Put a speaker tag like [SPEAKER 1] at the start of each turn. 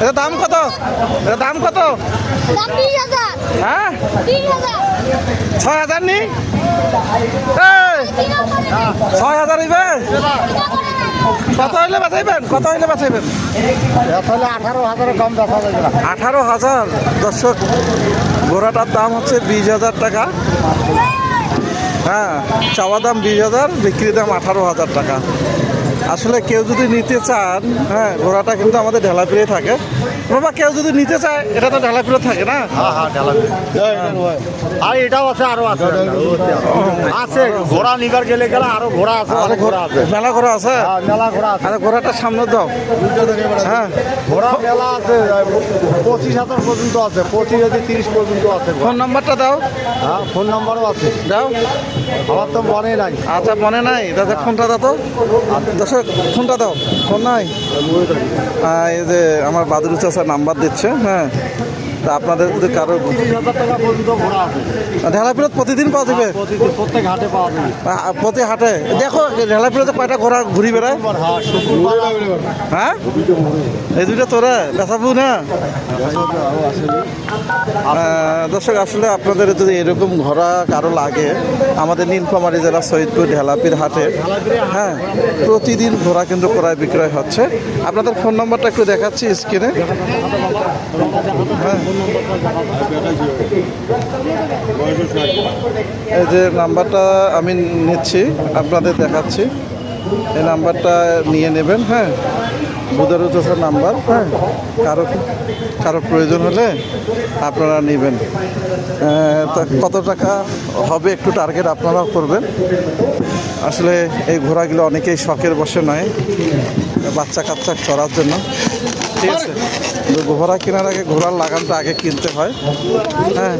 [SPEAKER 1] এটা দাম কত? এটা দাম কত?
[SPEAKER 2] হাজার।
[SPEAKER 1] হ্যাঁ? ছয় হাজার নি? ছয় হাজার হইবে কত হইলে বাঁচাইবেন? কত হইলে বাঁচাইবেন?
[SPEAKER 3] তাহলে আঠারো হাজারের কম দেখা যাবে
[SPEAKER 1] আঠারো হাজার। দর্শক ঘোড়াটার দাম হচ্ছে বিশ হাজার টাকা। হ্যাঁ চাওয়া দাম বিশ হাজার বিক্রি দাম আঠারো হাজার টাকা। আসলে কেউ যদি নিতে চান হ্যাঁ ঘোড়াটা কিন্তু আমাদের ঢেলাপিড়ে থাকে। বাবা কেউ যদি নিতে চায় এটা তো ঢেলাপিড়ে থাকে না?
[SPEAKER 3] হ্যাঁ হ্যাঁ ঢালা আর এটাও আছে আরও আছে। আছে ঘোড়া নিবার গেলে গেলে আরও ঘোড়া আছে
[SPEAKER 1] আর
[SPEAKER 3] ঘোড়া আছে।
[SPEAKER 1] মেলা ঘোড়া আছে?
[SPEAKER 3] হ্যাঁ, মেলা ঘোড়া আছে।
[SPEAKER 1] আরে ঘোড়াটা সামনে দাও। হ্যাঁ।
[SPEAKER 3] ঘোড়া মেলা আছে পঁচিশ হাজার পর্যন্ত আছে পঁচিশ হাজার তিরিশ পর্যন্ত আছে
[SPEAKER 1] ফোন নাম্বারটা দাও।
[SPEAKER 3] হ্যাঁ ফোন নাম্বারও আছে।
[SPEAKER 1] দাও।
[SPEAKER 3] আমার তো মনে নাই।
[SPEAKER 1] আচ্ছা মনে নাই? দাদা, ফোনটা দাও তো। দর্শক, ফোনটা দাও। ফোন নাই? এই যে আমার বাদুর চাষার নাম্বার দিচ্ছে হ্যাঁ। তা আপনাদের যদি
[SPEAKER 3] কারও আছে
[SPEAKER 1] ঢেলাপিড়ত প্রতিদিন পাওয়া যাবে?
[SPEAKER 3] প্রতিদিন প্রত্যেক হাটে পাওয়া যাবে।
[SPEAKER 1] প্রতি হাটে? দেখো ঢেলাপিড়তে কয়টা ঘোড়া ঘুরি বেড়ায়?
[SPEAKER 3] হ্যাঁ?
[SPEAKER 1] এই দুইটা তোরা? দেখাবো না? দর্শক আসলে আপনাদের যদি এরকম ঘোড়া কারও লাগে আমাদের নীলফামারী জেলা সৈয়দপুর ঢেলাপির হাটে হ্যাঁ প্রতিদিন ঘোড়া কিন্তু ক্রয় বিক্রয় হচ্ছে। আপনাদের ফোন নাম্বারটা একটু দেখাচ্ছি স্ক্রিনে। হ্যাঁ। এই যে নাম্বারটা আমি নিচ্ছি, আপনাদের দেখাচ্ছি। এই নাম্বারটা নিয়ে নেবেন হ্যাঁ? বুদারু চাষার নাম্বার হ্যাঁ? কারও কারও প্রয়োজন হলে আপনারা নেবেন। তা কত টাকা হবে একটু টার্গেট আপনারাও করবেন। আসলে এই ঘোড়াগুলো অনেকেই শখের বসে নয় বাচ্চা কাচ্চা চড়ার জন্য। ঠিক আছে। ঘোড়া কেনার আগে ঘোড়ার লাগানটা আগে কিনতে হয়। হ্যাঁ।